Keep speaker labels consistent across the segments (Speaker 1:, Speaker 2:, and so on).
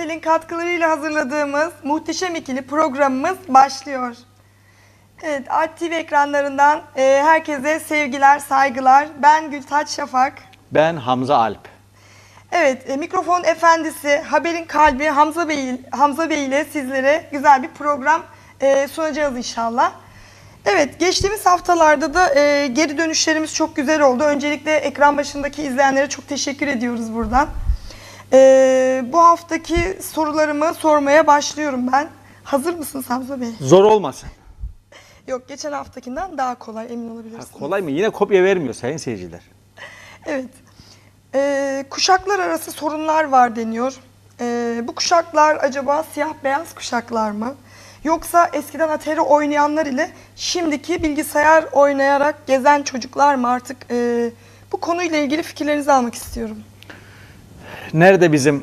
Speaker 1: Bayrak Otel'in katkılarıyla hazırladığımız muhteşem ikili programımız başlıyor. Evet, Art TV ekranlarından e, herkese sevgiler, saygılar. Ben Gültaç Şafak.
Speaker 2: Ben Hamza Alp.
Speaker 1: Evet, e, mikrofon efendisi, haberin kalbi Hamza Bey, Hamza Bey ile sizlere güzel bir program e, sunacağız inşallah. Evet, geçtiğimiz haftalarda da e, geri dönüşlerimiz çok güzel oldu. Öncelikle ekran başındaki izleyenlere çok teşekkür ediyoruz buradan. E, bu haftaki sorularımı sormaya başlıyorum ben. Hazır mısınız Hamza Bey?
Speaker 2: Zor olmasın.
Speaker 1: Yok, geçen haftakinden daha kolay emin
Speaker 2: Ha,
Speaker 1: olabilirsiniz.
Speaker 2: kolay mı? Yine kopya vermiyor sayın seyirciler.
Speaker 1: Evet. Ee, kuşaklar arası sorunlar var deniyor. Ee, bu kuşaklar acaba siyah beyaz kuşaklar mı? Yoksa eskiden Atari oynayanlar ile şimdiki bilgisayar oynayarak gezen çocuklar mı artık? Ee, bu konuyla ilgili fikirlerinizi almak istiyorum.
Speaker 2: Nerede bizim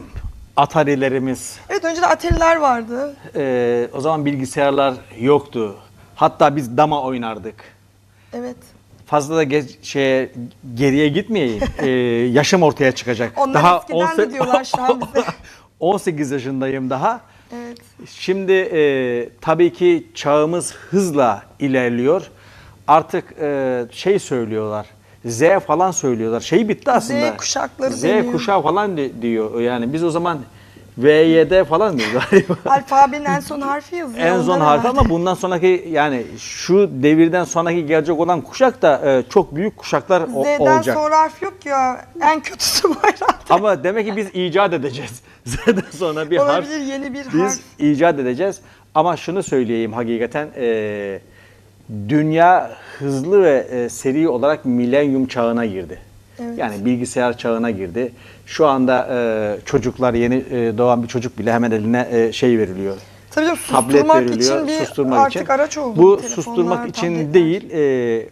Speaker 2: Atari'lerimiz?
Speaker 1: Evet önce de Atari'ler vardı.
Speaker 2: Ee, o zaman bilgisayarlar yoktu. Hatta biz dama oynardık.
Speaker 1: Evet.
Speaker 2: Fazla da ge- şeye, geriye gitmeyeyim. Ee, yaşım ortaya çıkacak.
Speaker 1: Onlar eskiden de
Speaker 2: onse-
Speaker 1: diyorlar şu an bize.
Speaker 2: 18 yaşındayım daha.
Speaker 1: Evet.
Speaker 2: Şimdi e, tabii ki çağımız hızla ilerliyor. Artık e, şey söylüyorlar. Z falan söylüyorlar. Şey bitti aslında.
Speaker 1: kuşakları
Speaker 2: Z
Speaker 1: deniyor.
Speaker 2: kuşağı falan di- diyor. Yani biz o zaman VYD falan diyor galiba.
Speaker 1: Alfabenin en son harfi yazıyor.
Speaker 2: en son
Speaker 1: ondan
Speaker 2: harfi ama bundan sonraki yani şu devirden sonraki gelecek olan kuşak da e, çok büyük kuşaklar o-
Speaker 1: Z'den
Speaker 2: olacak.
Speaker 1: sonra harf yok ya. En kötüsü bu herhalde.
Speaker 2: Ama demek ki biz icat edeceğiz. Z'den sonra bir harf
Speaker 1: Olabilir yeni bir harf.
Speaker 2: biz icat edeceğiz. Ama şunu söyleyeyim hakikaten e, dünya hızlı ve e, seri olarak milenyum çağına girdi.
Speaker 1: Evet.
Speaker 2: Yani bilgisayar çağına girdi. Şu anda e, çocuklar yeni e, doğan bir çocuk bile hemen eline e, şey veriliyor.
Speaker 1: Tabii canım
Speaker 2: Tablet veriliyor.
Speaker 1: için bir
Speaker 2: susturmak
Speaker 1: artık
Speaker 2: için.
Speaker 1: araç oldu.
Speaker 2: Bu susturmak için
Speaker 1: tabletler.
Speaker 2: değil, e,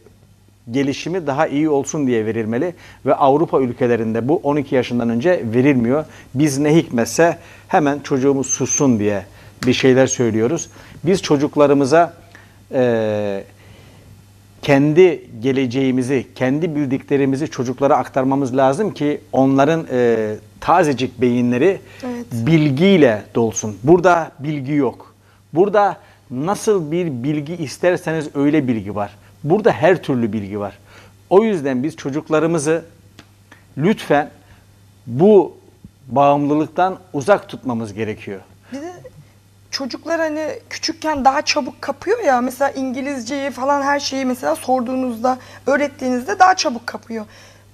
Speaker 2: gelişimi daha iyi olsun diye verilmeli ve Avrupa ülkelerinde bu 12 yaşından önce verilmiyor. Biz ne hikmetse hemen çocuğumuz sussun diye bir şeyler söylüyoruz. Biz çocuklarımıza e, kendi geleceğimizi, kendi bildiklerimizi çocuklara aktarmamız lazım ki onların e, tazecik beyinleri
Speaker 1: Evet.
Speaker 2: bilgiyle dolsun. Burada bilgi yok. Burada nasıl bir bilgi isterseniz öyle bilgi var. Burada her türlü bilgi var. O yüzden biz çocuklarımızı lütfen bu bağımlılıktan uzak tutmamız gerekiyor.
Speaker 1: Çocuklar hani küçükken daha çabuk kapıyor ya mesela İngilizceyi falan her şeyi mesela sorduğunuzda öğrettiğinizde daha çabuk kapıyor.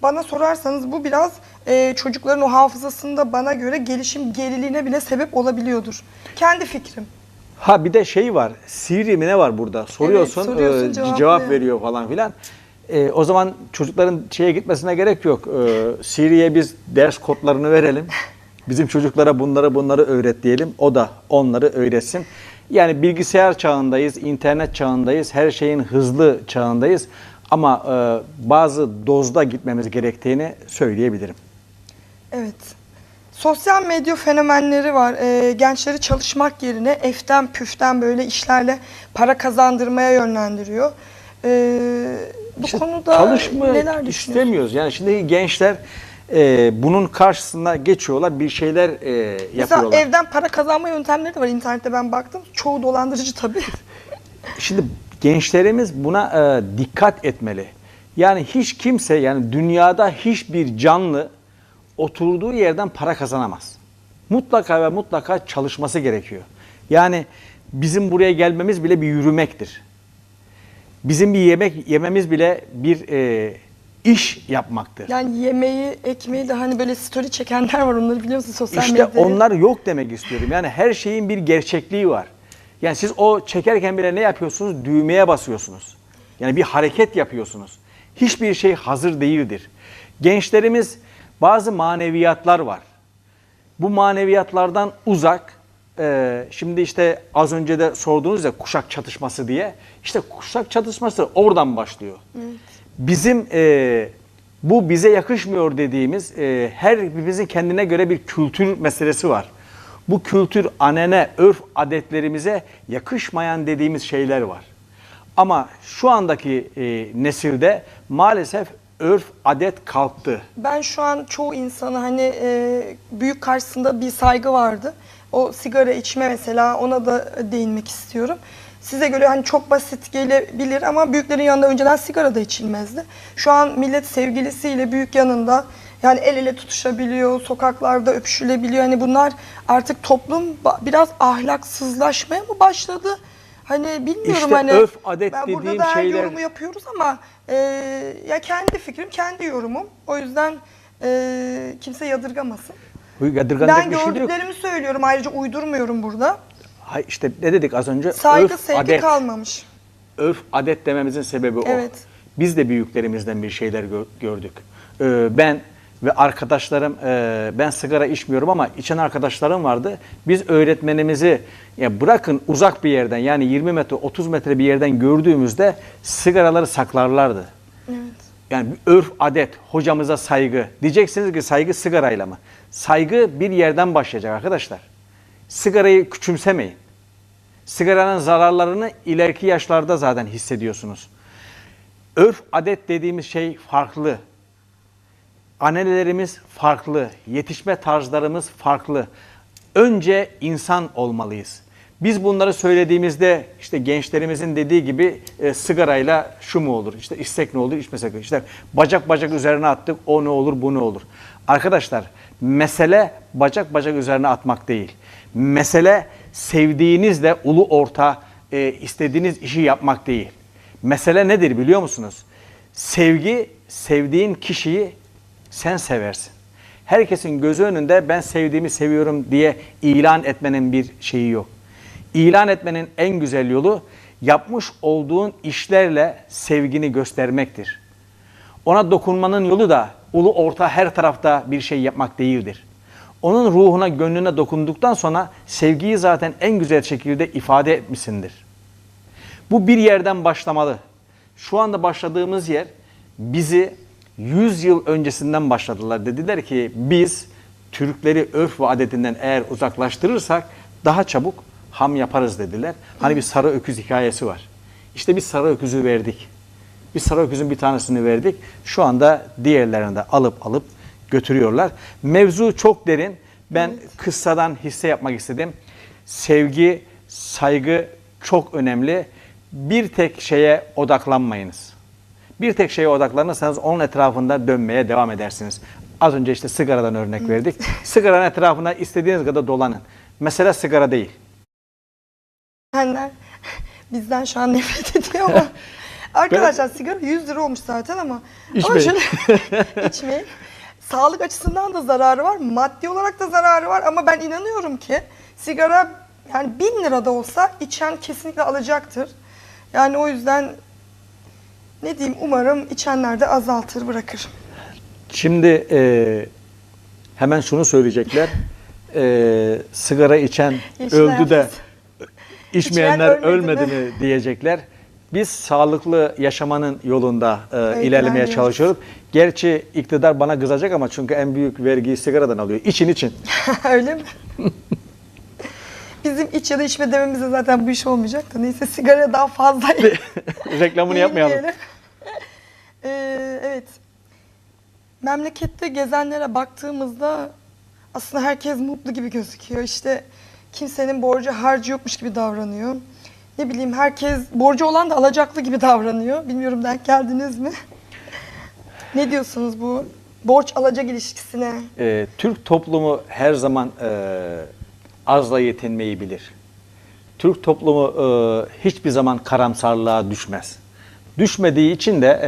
Speaker 1: Bana sorarsanız bu biraz e, çocukların o hafızasında bana göre gelişim geriliğine bile sebep olabiliyordur. Kendi fikrim.
Speaker 2: Ha bir de şey var. Siri mi ne var burada? Soruyorsun,
Speaker 1: soruyorsun,
Speaker 2: e,
Speaker 1: cevaplıyor.
Speaker 2: cevap veriyor falan filan. E, o zaman çocukların şeye gitmesine gerek yok. E, Siri'ye biz ders kodlarını verelim. Bizim çocuklara bunları bunları öğret diyelim. O da onları öğretsin. Yani bilgisayar çağındayız, internet çağındayız, her şeyin hızlı çağındayız. Ama e, bazı dozda gitmemiz gerektiğini söyleyebilirim.
Speaker 1: Evet. Sosyal medya fenomenleri var. Ee, gençleri çalışmak yerine eften püften böyle işlerle para kazandırmaya yönlendiriyor. Ee, bu
Speaker 2: İşte
Speaker 1: konuda neler düşünüyorsunuz?
Speaker 2: istemiyoruz. Yani şimdi gençler e, bunun karşısına geçiyorlar, bir şeyler e,
Speaker 1: Mesela
Speaker 2: yapıyorlar.
Speaker 1: evden para kazanma yöntemleri de var. İnternette ben baktım. Çoğu dolandırıcı tabii.
Speaker 2: Şimdi gençlerimiz buna e, dikkat etmeli. Yani hiç kimse yani dünyada hiçbir canlı oturduğu yerden para kazanamaz. Mutlaka ve mutlaka çalışması gerekiyor. Yani bizim buraya gelmemiz bile bir yürümektir. Bizim bir yemek yememiz bile bir e, iş yapmaktır.
Speaker 1: Yani yemeği, ekmeği de hani böyle story çekenler var. Onları biliyor musun sosyal
Speaker 2: İşte
Speaker 1: medyada?
Speaker 2: onlar yok demek istiyorum. Yani her şeyin bir gerçekliği var. Yani siz o çekerken bile ne yapıyorsunuz? Düğmeye basıyorsunuz. Yani bir hareket yapıyorsunuz. Hiçbir şey hazır değildir. Gençlerimiz bazı maneviyatlar var. Bu maneviyatlardan uzak. e, şimdi işte az önce de sordunuz ya kuşak çatışması diye. İşte kuşak çatışması oradan başlıyor. Bizim e, bu bize yakışmıyor dediğimiz e, her birimizin kendine göre bir kültür meselesi var. Bu kültür, anene, örf adetlerimize yakışmayan dediğimiz şeyler var. Ama şu andaki e, nesilde maalesef örf adet kalktı.
Speaker 1: Ben şu an çoğu insana hani e, büyük karşısında bir saygı vardı. O sigara içme mesela ona da değinmek istiyorum. Size göre hani çok basit gelebilir ama büyüklerin yanında önceden sigara da içilmezdi. Şu an millet sevgilisiyle büyük yanında yani el ele tutuşabiliyor, sokaklarda öpüşülebiliyor. Hani bunlar artık toplum biraz ahlaksızlaşmaya mı başladı? Hani bilmiyorum
Speaker 2: İşte
Speaker 1: hani
Speaker 2: örf, adet
Speaker 1: ben burada da her
Speaker 2: şeyler-
Speaker 1: yorumu yapıyoruz ama e, ya kendi fikrim, kendi yorumum. O yüzden e, kimse yadırgamasın. Ben
Speaker 2: şey
Speaker 1: gördüklerimi söylüyorum. Ayrıca uydurmuyorum burada.
Speaker 2: Hayır, işte ne dedik az önce?
Speaker 1: Saygı,
Speaker 2: örf,
Speaker 1: sevgi
Speaker 2: adet.
Speaker 1: kalmamış.
Speaker 2: Örf adet dememizin sebebi o.
Speaker 1: Evet.
Speaker 2: Biz de büyüklerimizden bir şeyler gö- gördük. Ee, ben ve arkadaşlarım, e, ben sigara içmiyorum ama içen arkadaşlarım vardı. Biz öğretmenimizi ya bırakın uzak bir yerden yani 20 metre 30 metre bir yerden gördüğümüzde sigaraları saklarlardı.
Speaker 1: Evet.
Speaker 2: Yani örf, adet, hocamıza saygı. Diyeceksiniz ki saygı sigarayla mı? Saygı bir yerden başlayacak arkadaşlar. Sigarayı küçümsemeyin. Sigaranın zararlarını ileriki yaşlarda zaten hissediyorsunuz. Örf, adet dediğimiz şey farklı. Annelerimiz farklı, yetişme tarzlarımız farklı. Önce insan olmalıyız. Biz bunları söylediğimizde işte gençlerimizin dediği gibi e, sigarayla şu mu olur, işte istek ne olur, içmesek işte bacak bacak üzerine attık, o ne olur, bu ne olur. Arkadaşlar mesele bacak bacak üzerine atmak değil. Mesele sevdiğinizle ulu orta e, istediğiniz işi yapmak değil. Mesele nedir biliyor musunuz? Sevgi, sevdiğin kişiyi sen seversin. Herkesin gözü önünde ben sevdiğimi seviyorum diye ilan etmenin bir şeyi yok. İlan etmenin en güzel yolu yapmış olduğun işlerle sevgini göstermektir. Ona dokunmanın yolu da ulu orta her tarafta bir şey yapmak değildir. Onun ruhuna, gönlüne dokunduktan sonra sevgiyi zaten en güzel şekilde ifade etmişsindir. Bu bir yerden başlamalı. Şu anda başladığımız yer bizi 100 yıl öncesinden başladılar. Dediler ki biz Türkleri örf ve adetinden eğer uzaklaştırırsak daha çabuk ham yaparız dediler. Hani bir sarı öküz hikayesi var. İşte biz sarı öküzü verdik. Biz sarı öküzün bir tanesini verdik. Şu anda diğerlerini de alıp alıp götürüyorlar. Mevzu çok derin. Ben kıssadan hisse yapmak istedim. Sevgi, saygı çok önemli. Bir tek şeye odaklanmayınız. Bir tek şeye odaklanırsanız onun etrafında dönmeye devam edersiniz. Az önce işte sigaradan örnek verdik. Sigaranın etrafına istediğiniz kadar dolanın. Mesele sigara değil.
Speaker 1: Benden bizden şu an nefret ediyor ama arkadaşlar sigara 100 lira olmuş zaten ama
Speaker 2: İçmeyin.
Speaker 1: ama şöyle içmeyin. Sağlık açısından da zararı var, maddi olarak da zararı var ama ben inanıyorum ki sigara yani 1000 lira da olsa içen kesinlikle alacaktır. Yani o yüzden ne diyeyim umarım içenler de azaltır bırakır.
Speaker 2: Şimdi e, hemen şunu söyleyecekler. E, sigara içen
Speaker 1: Yeşil
Speaker 2: öldü de
Speaker 1: hayat.
Speaker 2: içmeyenler
Speaker 1: İçmeyen ölmedi
Speaker 2: ölmedi mi diyecekler. Biz sağlıklı yaşamanın yolunda e,
Speaker 1: Evet,
Speaker 2: ilerlemeye çalışıyoruz. Gerçi iktidar bana kızacak ama çünkü en büyük vergiyi sigaradan alıyor. İçin için.
Speaker 1: Öyle mi? Bizim iç ya da içme dememizde zaten bu iş olmayacak da neyse sigara daha fazla
Speaker 2: Reklamını yapmayalım.
Speaker 1: Ee, evet. Memlekette gezenlere baktığımızda aslında herkes mutlu gibi gözüküyor. İşte kimsenin borcu harcı yokmuş gibi davranıyor. Ne bileyim herkes borcu olan da alacaklı gibi davranıyor. Bilmiyorum denk geldiniz mi? ne diyorsunuz bu borç alacak ilişkisine?
Speaker 2: E, Türk toplumu her zaman e, azla yetinmeyi bilir. Türk toplumu e, hiçbir zaman karamsarlığa düşmez. Düşmediği için de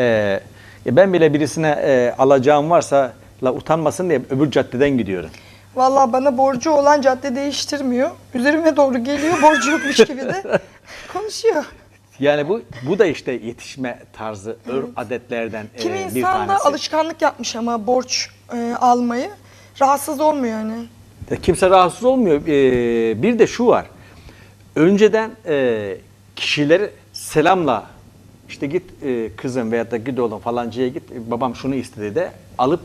Speaker 2: e, ben bile birisine e, alacağım varsa la utanmasın diye öbür caddeden gidiyorum.
Speaker 1: Vallahi bana borcu olan cadde değiştirmiyor. Üzerime doğru geliyor borcu yokmuş gibi de konuşuyor.
Speaker 2: Yani bu bu da işte yetişme tarzı, örf adetlerden e,
Speaker 1: Kimi
Speaker 2: bir
Speaker 1: insan da
Speaker 2: tanesi.
Speaker 1: alışkanlık yapmış ama borç e, almayı. Rahatsız olmuyor hani.
Speaker 2: Ya Kimse rahatsız olmuyor. Ee, bir de şu var. Önceden e, kişileri selamla işte git e, kızım veyahut da git oğlum falancaya git e, babam şunu istedi de alıp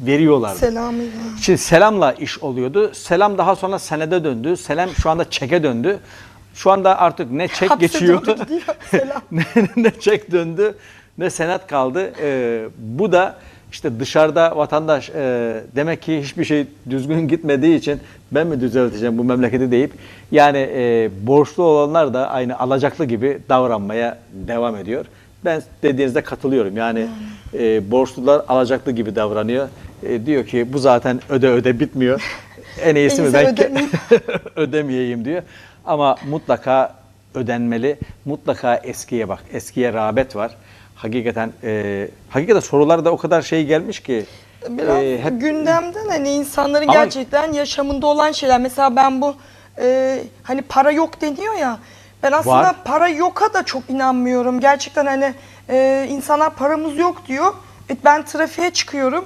Speaker 2: veriyorlardı.
Speaker 1: Selamıyla.
Speaker 2: Şimdi selamla iş oluyordu. Selam daha sonra senede döndü. Selam şu anda çeke döndü. Şu anda artık ne çek
Speaker 1: Hapse
Speaker 2: geçiyor
Speaker 1: doğru gidiyor, selam.
Speaker 2: ne, ne çek döndü ne senet kaldı. Ee, bu da işte dışarıda vatandaş e, demek ki hiçbir şey düzgün gitmediği için ben mi düzelteceğim bu memleketi deyip yani e, borçlu olanlar da aynı alacaklı gibi davranmaya devam ediyor. Ben dediğinizde katılıyorum. Yani e, borçlular alacaklı gibi davranıyor. E, diyor ki bu zaten öde öde bitmiyor. En iyisi mi ben
Speaker 1: ödemeyeyim.
Speaker 2: ödemeyeyim diyor. Ama mutlaka ödenmeli. Mutlaka eskiye bak. Eskiye rağbet var. Hakikaten e, hakikaten sorular da o kadar şey gelmiş ki
Speaker 1: Biraz
Speaker 2: e, hep
Speaker 1: gündemden hani insanların
Speaker 2: Ama-
Speaker 1: gerçekten yaşamında olan şeyler. Mesela ben bu e, hani para yok deniyor ya. Ben aslında
Speaker 2: Var.
Speaker 1: para yoka da çok inanmıyorum. Gerçekten hani e, insanlar paramız yok diyor. E, ben trafiğe çıkıyorum.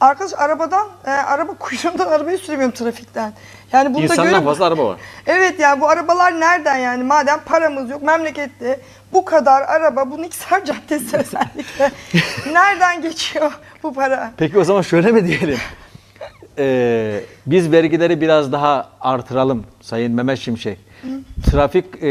Speaker 1: Arkadaş arabadan, e, araba kuyruğundan arabayı süremiyorum trafikten. Yani bunu da
Speaker 2: insandan
Speaker 1: görüyorum.
Speaker 2: fazla araba var.
Speaker 1: Evet yani bu arabalar nereden yani madem paramız yok memlekette bu kadar araba bu Niksar Caddesi özellikle nereden geçiyor bu para?
Speaker 2: Peki o zaman şöyle mi diyelim? Ee, biz vergileri biraz daha artıralım Sayın Mehmet Şimşek. Trafik e,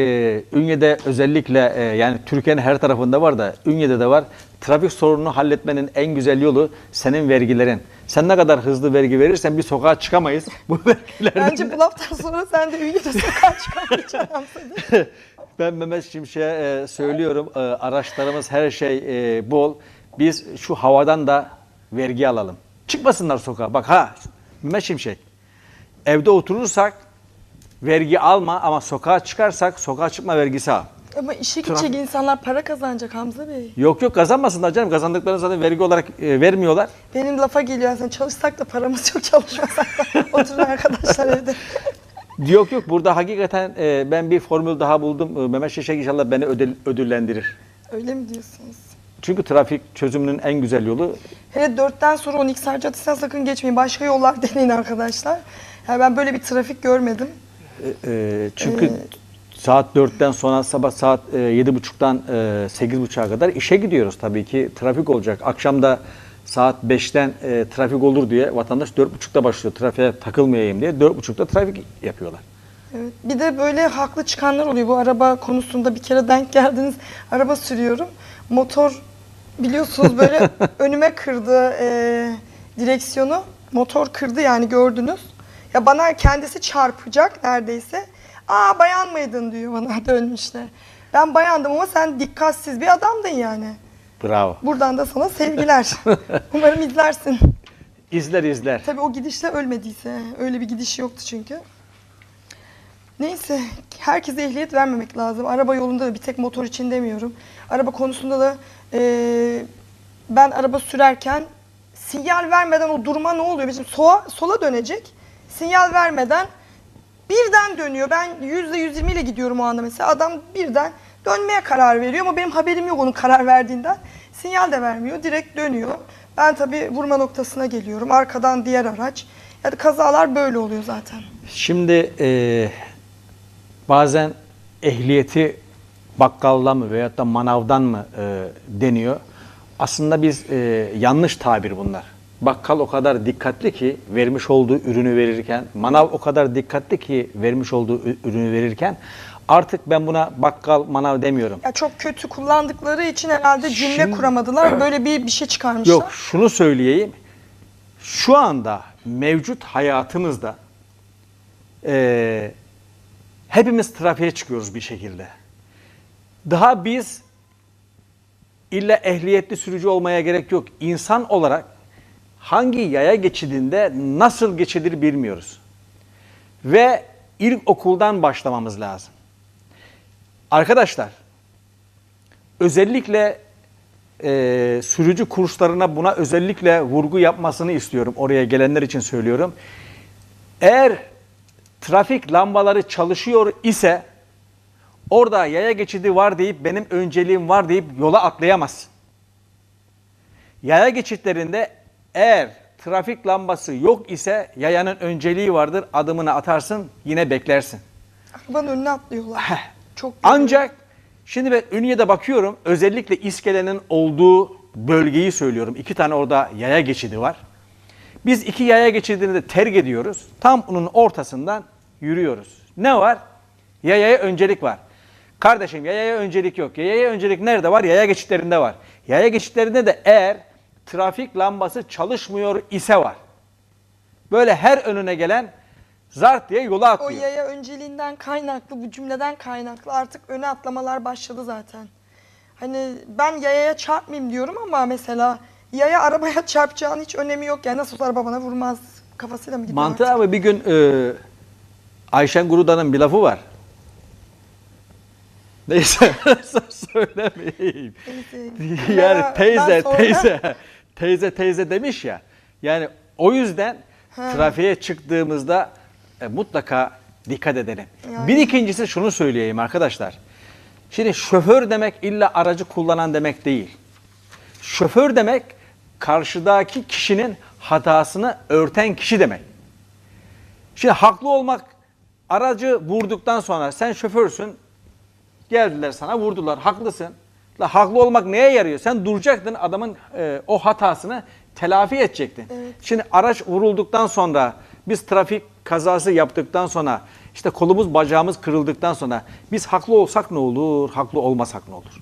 Speaker 2: Ünye'de özellikle e, yani Türkiye'nin her tarafında var da Ünye'de de var. Trafik sorununu halletmenin en güzel yolu senin vergilerin. Sen ne kadar hızlı vergi verirsen bir sokağa çıkamayız. Bu vergilerden
Speaker 1: Bence bu laftan sonra sen de Ünye'de sokağa çıkamayacaksın.
Speaker 2: Ben Mehmet Şimşek'e e, söylüyorum e, araçlarımız her şey e, bol. Biz şu havadan da vergi alalım. Çıkmasınlar sokağa. Bak ha Mehmet Şimşek. Evde oturursak vergi alma ama sokağa çıkarsak sokağa çıkma vergisi al.
Speaker 1: Ama işe gidecek insanlar para kazanacak Hamza Bey.
Speaker 2: Yok yok kazanmasınlar canım. Kazandıklarını zaten vergi olarak e, vermiyorlar.
Speaker 1: Benim lafa geliyor sen çalışsak da paramız yok çalışmasak da oturun arkadaşlar evde.
Speaker 2: Yok yok burada hakikaten e, ben bir formül daha buldum. E, Mehmet Şimşek inşallah beni ödül- ödüllendirir.
Speaker 1: Öyle mi diyorsunuz?
Speaker 2: Çünkü trafik çözümünün en güzel yolu
Speaker 1: Hele dörtten sonra o Niksar Caddesi'nden sakın geçmeyin. Başka yollar deneyin arkadaşlar. Yani ben böyle bir trafik görmedim.
Speaker 2: E, çünkü saat 4'ten sonra sabah saat e, 7.30'dan e, 8.30'a kadar işe gidiyoruz tabii ki. Trafik olacak. Akşam da saat 5'ten e, trafik olur diye vatandaş 4.30'da başlıyor. Trafiğe takılmayayım diye 4.30'da trafik yapıyorlar.
Speaker 1: Evet. Bir de böyle haklı çıkanlar oluyor. Bu araba konusunda bir kere denk geldiniz. Araba sürüyorum. Motor biliyorsunuz böyle önüme kırdı e, direksiyonu. Motor kırdı yani gördünüz. Ya bana kendisi çarpacak neredeyse. Aa bayan mıydın diyor bana dönmüşler. Ben bayandım ama sen dikkatsiz bir adamdın yani.
Speaker 2: Bravo.
Speaker 1: Buradan da sana sevgiler. Umarım izlersin.
Speaker 2: İzler izler.
Speaker 1: Tabii o gidişle ölmediyse. Öyle bir gidiş yoktu çünkü. Neyse, herkese ehliyet vermemek lazım. Araba yolunda da bir tek motor için demiyorum. Araba konusunda da eee, ben araba sürerken sinyal vermeden o durma ne oluyor? Bizim sola, sola dönecek. Sinyal vermeden birden dönüyor. Ben yüzde 120 ile gidiyorum o anda mesela. Adam birden dönmeye karar veriyor ama benim haberim yok onun karar verdiğinden. Sinyal de vermiyor, direkt dönüyor. Ben tabii vurma noktasına geliyorum. Arkadan diğer araç. Yani kazalar böyle oluyor zaten.
Speaker 2: Şimdi e, bazen ehliyeti bakkaldan mı veyahut da manavdan mı e, deniyor. Aslında biz e, yanlış tabir bunlar. Bakkal o kadar dikkatli ki vermiş olduğu ürünü verirken, manav o kadar dikkatli ki vermiş olduğu ürünü verirken artık ben buna bakkal manav demiyorum.
Speaker 1: Ya çok kötü kullandıkları için herhalde cümle
Speaker 2: Şimdi-
Speaker 1: kuramadılar. Böyle bir bir şey çıkarmışlar.
Speaker 2: Yok şunu söyleyeyim. Şu anda mevcut hayatımızda eee, hepimiz trafiğe çıkıyoruz bir şekilde. Daha biz illa ehliyetli sürücü olmaya gerek yok. İnsan olarak hangi yaya geçidinde nasıl geçilir bilmiyoruz. Ve ilk okuldan başlamamız lazım. Arkadaşlar özellikle e, sürücü kurslarına buna özellikle vurgu yapmasını istiyorum. Oraya gelenler için söylüyorum. Eğer trafik lambaları çalışıyor ise orada yaya geçidi var deyip benim önceliğim var deyip yola atlayamazsın. Yaya geçitlerinde eğer trafik lambası yok ise yayanın önceliği vardır. Adımını atarsın yine beklersin.
Speaker 1: Arabanın önüne atlıyorlar. Çok
Speaker 2: Ancak şimdi ben Ünye'de bakıyorum özellikle iskelenin olduğu bölgeyi söylüyorum. İki tane orada yaya geçidi var. Biz iki yaya geçidini de terk ediyoruz. Tam onun ortasından yürüyoruz. Ne var? Yayaya öncelik var. Kardeşim yayaya öncelik yok. Yayaya öncelik nerede var? Yaya geçitlerinde var. Yaya geçitlerinde de eğer trafik lambası çalışmıyor ise var. Böyle her önüne gelen zart diye yola
Speaker 1: O
Speaker 2: atlıyor.
Speaker 1: yaya önceliğinden kaynaklı, bu cümleden kaynaklı artık öne atlamalar başladı zaten. Hani ben yayaya çarpmayayım diyorum ama mesela yaya arabaya çarpacağın hiç önemi yok. Yani nasıl olsa araba bana vurmaz kafasıyla mı gidiyor
Speaker 2: Mantığı
Speaker 1: artık?
Speaker 2: ama bir gün e, Ayşen Guruda'nın bir lafı var. Neyse söylemeyeyim.
Speaker 1: Neyse.
Speaker 2: yani
Speaker 1: Ya,
Speaker 2: teyze
Speaker 1: sonra-
Speaker 2: teyze teyze teyze demiş ya. Yani o yüzden
Speaker 1: Ha.
Speaker 2: trafiğe çıktığımızda e, mutlaka dikkat edelim.
Speaker 1: Yani.
Speaker 2: Bir ikincisi şunu söyleyeyim arkadaşlar. Şimdi şoför demek illa aracı kullanan demek değil. Şoför demek karşıdaki kişinin hatasını örten kişi demek. Şimdi haklı olmak aracı vurduktan sonra sen şoförsün geldiler sana vurdular haklısın. La haklı olmak neye yarıyor? Sen duracaktın adamın e, o hatasını telafi edecektin.
Speaker 1: Evet.
Speaker 2: Şimdi araç vurulduktan sonra biz trafik kazası yaptıktan sonra işte kolumuz bacağımız kırıldıktan sonra biz haklı olsak ne olur, haklı olmasak ne olur?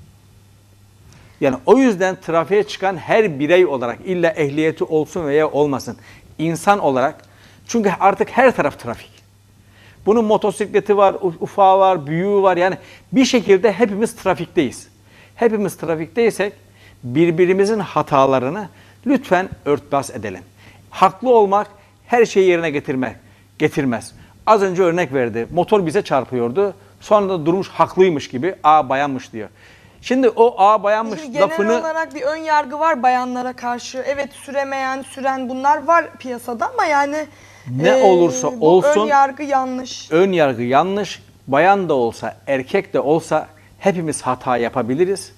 Speaker 2: Yani o yüzden trafiğe çıkan her birey olarak illa ehliyeti olsun veya olmasın insan olarak çünkü artık her taraf trafik. Bunun motosikleti var, uf- ufağı var, büyüğü var. Yani bir şekilde hepimiz trafikteyiz. Hepimiz trafikteysek birbirimizin hatalarını lütfen örtbas edelim. Haklı olmak her şeyi yerine getirmek getirmez. Az önce örnek verdi. Motor bize çarpıyordu. Sonra da durmuş haklıymış gibi a bayanmış diyor. Şimdi o a bayanmış
Speaker 1: Şimdi genel
Speaker 2: lafını
Speaker 1: olarak bir ön yargı var bayanlara karşı. Evet süremeyen, süren bunlar var piyasada ama yani
Speaker 2: Ne olursa
Speaker 1: bu
Speaker 2: olsun-
Speaker 1: ön yargı yanlış.
Speaker 2: ön yargı yanlış. Bayan da olsa, erkek de olsa hepimiz hata yapabiliriz.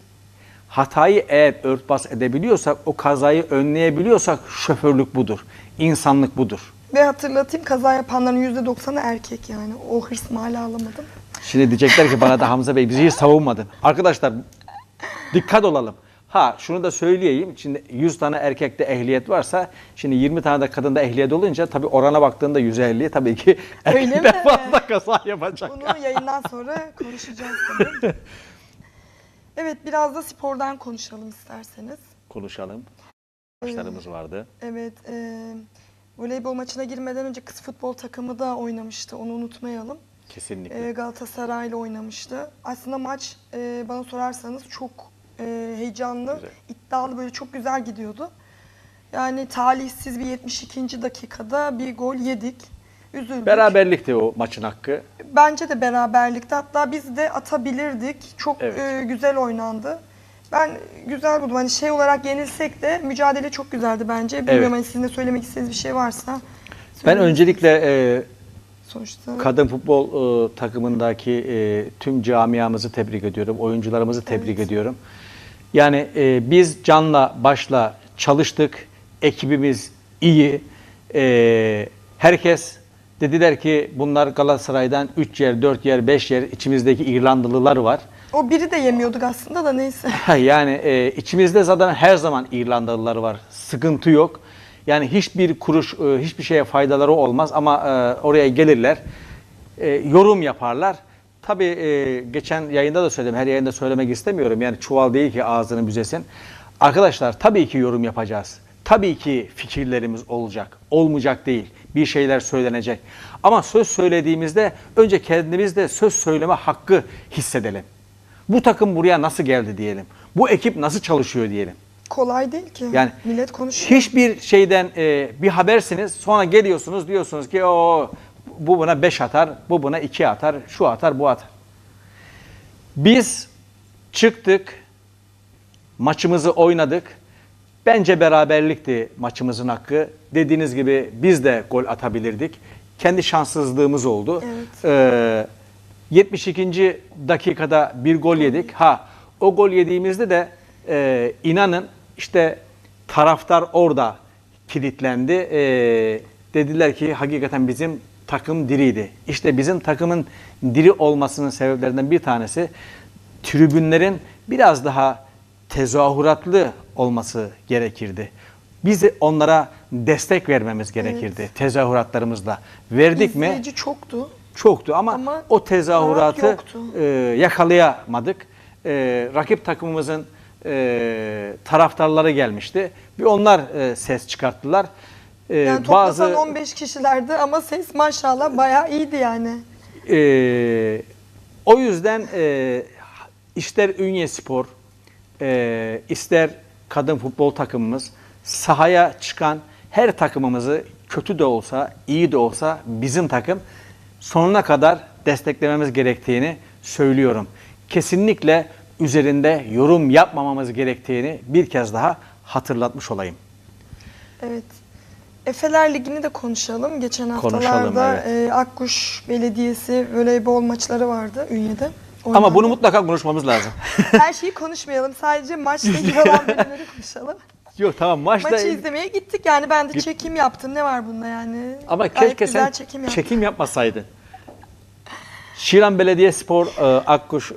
Speaker 2: Hatayı eğer örtbas edebiliyorsak, o kazayı önleyebiliyorsak şoförlük budur. insanlık budur.
Speaker 1: Ve hatırlatayım kaza yapanların %90'ı erkek yani. O hırsımı hala alamadım.
Speaker 2: Şimdi diyecekler ki bana da Hamza Bey bizi hiç savunmadın. Arkadaşlar dikkat olalım. Ha şunu da söyleyeyim. Şimdi 100 tane erkekte ehliyet varsa şimdi 20 tane de kadında ehliyet olunca tabii orana baktığında 150 tabii ki
Speaker 1: Öyle
Speaker 2: erkekten fazla kaza yapacak.
Speaker 1: Bunu yayından sonra konuşacağız tabii. Evet biraz da spordan konuşalım isterseniz.
Speaker 2: Konuşalım. Maçlarımız vardı.
Speaker 1: Evet, e, voleybol maçına girmeden önce kız futbol takımı da oynamıştı. Onu unutmayalım.
Speaker 2: Kesinlikle.
Speaker 1: E, Galatasaray'la oynamıştı. Aslında maç e, bana sorarsanız çok e, heyecanlı,
Speaker 2: Güzel.
Speaker 1: iddialı böyle çok güzel gidiyordu. Yani talihsiz bir 72. dakikada bir gol yedik. Üzüldük.
Speaker 2: Beraberlikti o maçın hakkı.
Speaker 1: Bence de beraberlikte. Hatta biz de atabilirdik. Çok
Speaker 2: Evet.
Speaker 1: e, güzel oynandı. Ben güzel buldum. Hani şey olarak yenilsek de mücadele çok güzeldi bence. Bilmiyorum
Speaker 2: Evet.
Speaker 1: hani sizin de söylemek istediğiniz bir şey varsa.
Speaker 2: Ben öncelikle e,
Speaker 1: sonuçta
Speaker 2: kadın futbol e, takımındaki e, tüm camiamızı tebrik ediyorum. Oyuncularımızı tebrik
Speaker 1: Evet.
Speaker 2: ediyorum. Yani e, biz canla başla çalıştık. Ekibimiz iyi. E, herkes dediler ki bunlar Galatasaray'dan 3 yer, 4 yer, 5 yer içimizdeki İrlandalılar var.
Speaker 1: o biri de yemiyorduk aslında da neyse.
Speaker 2: yani e, içimizde zaten her zaman İrlandalılar var. Sıkıntı yok. Yani hiçbir kuruş, e, hiçbir şeye faydaları olmaz ama e, oraya gelirler, e, yorum yaparlar. Tabii e, geçen yayında da söyledim, her yayında söylemek istemiyorum. Yani çuval değil ki ağzını büzesin. Arkadaşlar tabii ki yorum yapacağız. Tabii ki fikirlerimiz olacak. Olmayacak değil. Bir şeyler söylenecek. Ama söz söylediğimizde önce kendimizde söz söyleme hakkı hissedelim. Bu takım buraya nasıl geldi diyelim. Bu ekip nasıl çalışıyor diyelim.
Speaker 1: Kolay değil ki.
Speaker 2: Yani
Speaker 1: Millet konuşuyor.
Speaker 2: Hiçbir şeyden e, bir habersiniz sonra geliyorsunuz diyorsunuz ki o bu buna 5 atar, bu buna 2 atar, şu atar, bu atar. Biz çıktık, maçımızı oynadık. Bence beraberlikti maçımızın hakkı. Dediğiniz gibi biz de gol atabilirdik. Kendi şanssızlığımız oldu.
Speaker 1: Evet.
Speaker 2: Ee, 72. dakikada bir gol yedik. Ha o gol yediğimizde de e, inanın işte taraftar orada kilitlendi. Ee, dediler ki hakikaten bizim takım diriydi. İşte bizim takımın diri olmasının sebeplerinden bir tanesi tribünlerin biraz daha tezahüratlı olması gerekirdi. Biz de onlara destek vermemiz gerekirdi tezahüratlarımızla. Verdik mi?
Speaker 1: İzleyici çoktu.
Speaker 2: çoktu ama,
Speaker 1: Ama
Speaker 2: o tezahüratı e, yakalayamadık. E, rakip takımımızın e, taraftarları gelmişti. Bir onlar e, ses çıkarttılar. E,
Speaker 1: Yani toplasan 15 kişilerdi ama ses maşallah bayağı iyiydi yani.
Speaker 2: Ee, o yüzden e, ister Ünye Spor, e, ister kadın futbol takımımız sahaya çıkan her takımımızı kötü de olsa, iyi de olsa bizim takım sonuna kadar desteklememiz gerektiğini söylüyorum. Kesinlikle üzerinde yorum yapmamamız gerektiğini bir kez daha hatırlatmış olayım.
Speaker 1: Evet. Efeler Ligi'ni de konuşalım. Geçen
Speaker 2: Konuşalım,
Speaker 1: haftalarda
Speaker 2: evet.
Speaker 1: e, Akkuş Belediyesi voleybol maçları vardı Ünye'de.
Speaker 2: Ama
Speaker 1: Oynandı.
Speaker 2: bunu mutlaka konuşmamız lazım.
Speaker 1: Her şeyi konuşmayalım. Sadece maçla ilgili olan bölümleri konuşalım.
Speaker 2: Yok tamam maçta
Speaker 1: Maçı izlemeye gittik yani ben de çekim yaptım. Ne var bunda yani?
Speaker 2: Ama keşke sen
Speaker 1: çekim
Speaker 2: çekim, yapmasaydın. Şiran Belediyespor e, Akkuş e,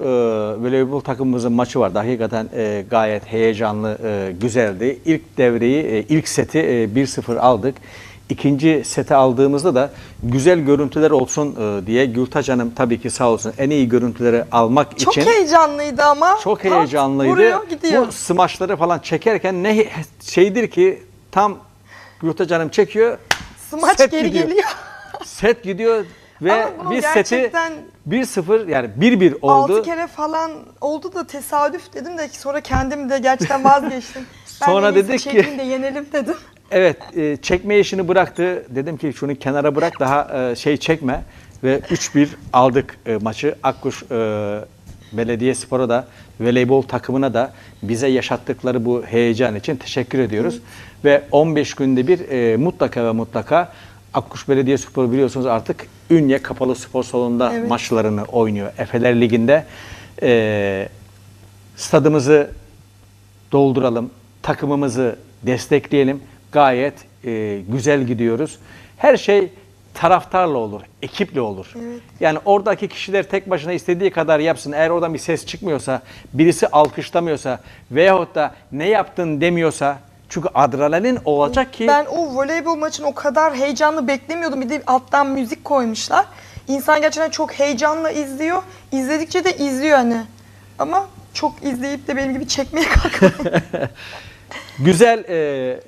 Speaker 2: voleybol takımımızın maçı vardı. Hakikaten e, gayet heyecanlı, e, güzeldi. İlk devreyi, e, ilk seti e, 1-0 aldık. İkinci sete aldığımızda da güzel görüntüler olsun e, diye Gültaç Hanım tabii ki sağ olsun en iyi görüntüleri almak
Speaker 1: Çok
Speaker 2: için
Speaker 1: heyecanlıydı ama.
Speaker 2: çok
Speaker 1: Pat,
Speaker 2: heyecanlıydı.
Speaker 1: Vuruyor gidiyor.
Speaker 2: Bu smaçları falan çekerken ne he- şeydir ki tam Gültaç Hanım çekiyor.
Speaker 1: Smaç
Speaker 2: set
Speaker 1: geri
Speaker 2: gidiyor.
Speaker 1: geliyor.
Speaker 2: Set gidiyor ve
Speaker 1: Ama
Speaker 2: biz seti
Speaker 1: gerçekten
Speaker 2: 1-0 yani 1-1 oldu.
Speaker 1: 6 kere falan oldu da tesadüf dedim de sonra kendim de gerçekten vazgeçtim. Ben
Speaker 2: Sonra
Speaker 1: en iyisi
Speaker 2: dedik ki-
Speaker 1: çekeyim de yenelim dedim.
Speaker 2: Evet e, çekme işini bıraktı. Dedim ki şunu kenara bırak daha e, şey çekme. Ve 3-1 aldık e, maçı. Akkuş e, Belediye Spor'a da voleybol takımına da bize yaşattıkları bu heyecan için teşekkür ediyoruz. Ve 15 günde bir e, mutlaka ve mutlaka Akkuş Belediye Spor biliyorsunuz artık Ünye Kapalı Spor Salonu'nda
Speaker 1: Evet.
Speaker 2: maçlarını oynuyor. Efeler Ligi'nde e, stadımızı dolduralım, takımımızı destekleyelim. Gayet e, güzel gidiyoruz. Her şey taraftarla olur, ekiple olur.
Speaker 1: Evet.
Speaker 2: Yani oradaki kişiler tek başına istediği kadar yapsın. Eğer oradan bir ses çıkmıyorsa, birisi alkışlamıyorsa veyahut da ne yaptın demiyorsa çünkü adrenalin olacak ki
Speaker 1: Ben o voleybol maçını o kadar heyecanlı beklemiyordum. Bir de alttan müzik koymuşlar. İnsan gerçekten çok heyecanla izliyor. İzledikçe de izliyor hani. Ama çok izleyip de benim gibi çekmeye kalkmayın.
Speaker 2: Güzel e,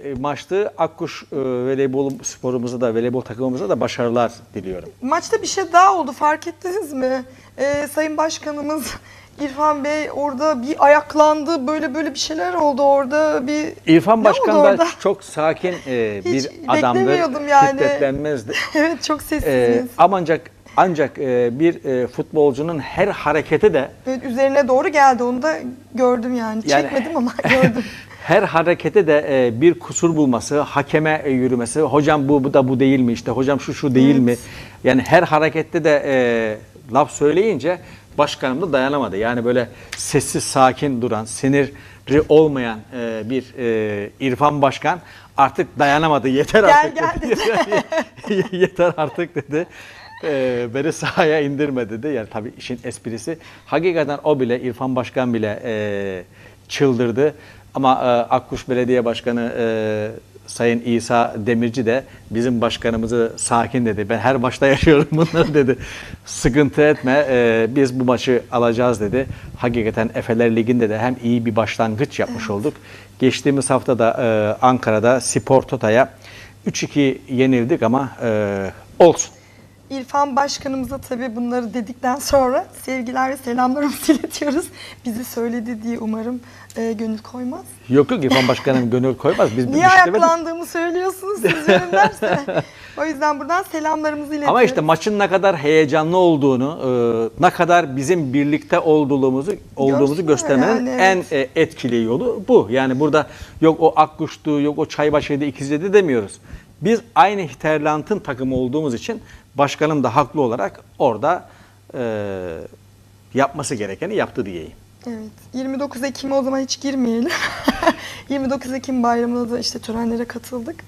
Speaker 2: e, maçtı. Akkuş e, voleybol sporumuza da, voleybol takımımıza da başarılar diliyorum.
Speaker 1: Maçta bir şey daha oldu fark ettiniz mi? Ee, Sayın Başkanımız İrfan Bey orada bir ayaklandı. Böyle böyle bir şeyler oldu orada. Bir
Speaker 2: İrfan
Speaker 1: Ne
Speaker 2: Başkan
Speaker 1: oldu
Speaker 2: da çok sakin e,
Speaker 1: Hiç
Speaker 2: bir adamdır.
Speaker 1: beklemiyordum yani.
Speaker 2: Hiddetlenmezdi.
Speaker 1: evet çok sessiz.
Speaker 2: E, ancak ancak e, bir e, futbolcunun her hareketi de
Speaker 1: Evet, üzerine doğru geldi onu da gördüm yani.
Speaker 2: Yani-
Speaker 1: Çekmedim ama gördüm.
Speaker 2: her harekete de e, bir kusur bulması, hakeme e, yürümesi, hocam bu, bu da bu değil mi işte, hocam şu şu değil
Speaker 1: Evet.
Speaker 2: mi? Yani her harekette de e, laf söyleyince başkanım da dayanamadı. Yani böyle sessiz sakin duran, siniri olmayan e, bir e, İrfan Başkan artık dayanamadı. Yeter
Speaker 1: Gel,
Speaker 2: artık.
Speaker 1: gel
Speaker 2: dedi. Yeter artık dedi. E, beni sahaya indirme dedi. Yani tabii işin esprisi. Hakikaten o bile İrfan Başkan bile e, çıldırdı. Ama e, Akkuş Belediye Başkanı e, Sayın İsa Demirci de bizim başkanımızı sakin dedi. Ben her maçta yaşıyorum bunları dedi. Sıkıntı etme e, biz bu maçı alacağız dedi. Hakikaten Efeler Ligi'nde de hem iyi bir başlangıç yapmış olduk. Geçtiğimiz hafta da e, Ankara'da Spor Tota'ya 3-2 yenildik ama e, olsun.
Speaker 1: İrfan Başkanımıza tabii bunları dedikten sonra sevgiler ve selamlarımızı iletiyoruz. Bizi söyledi diye umarım e, gönül koymaz.
Speaker 2: Yok yok İrfan Başkanım gönül koymaz. Biz
Speaker 1: Niye
Speaker 2: şey
Speaker 1: ayaklandığımı söylüyorsunuz siz benim derse. o yüzden buradan selamlarımızı iletiyoruz.
Speaker 2: Ama işte maçın ne kadar heyecanlı olduğunu, e, ne kadar bizim birlikte olduğumuzu olduğumuzu göstermenin
Speaker 1: yani,
Speaker 2: en
Speaker 1: evet.
Speaker 2: e, etkili yolu bu. Yani burada yok o Akkuş'tu, yok o Çaybaşı'ydı, İkizce'di demiyoruz. Biz aynı Hinterland'ın takımı olduğumuz için başkanım da haklı olarak orada e, yapması gerekeni yaptı diyeyim.
Speaker 1: Evet. 29 Ekim'e o zaman hiç girmeyelim. 29 Ekim bayramında da işte törenlere katıldık.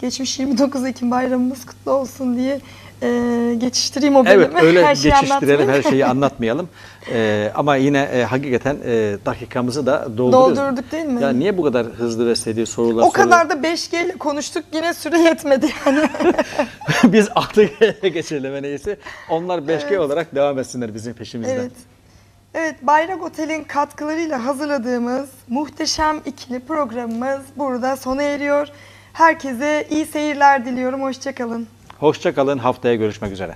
Speaker 1: geçmiş 29 Ekim bayramımız kutlu olsun diye e, geçiştireyim o bölümü.
Speaker 2: Evet öyle
Speaker 1: Her şeyi
Speaker 2: geçiştirelim her şeyi anlatmayalım. Ee, ama yine e, hakikaten e, dakikamızı da dolduruyoruz.
Speaker 1: Doldurduk değil mi?
Speaker 2: Ya niye bu kadar hızlı ve seri sorular
Speaker 1: O kadar da 5G ile konuştuk yine süre yetmedi yani.
Speaker 2: Biz 6G'ye geçelim en iyisi. Onlar 5G olarak devam etsinler bizim peşimizden.
Speaker 1: evet. Evet Bayrak Otel'in katkılarıyla hazırladığımız muhteşem ikili programımız burada sona eriyor. Herkese iyi seyirler diliyorum. Hoşçakalın.
Speaker 2: Hoşça kalın haftaya görüşmek üzere.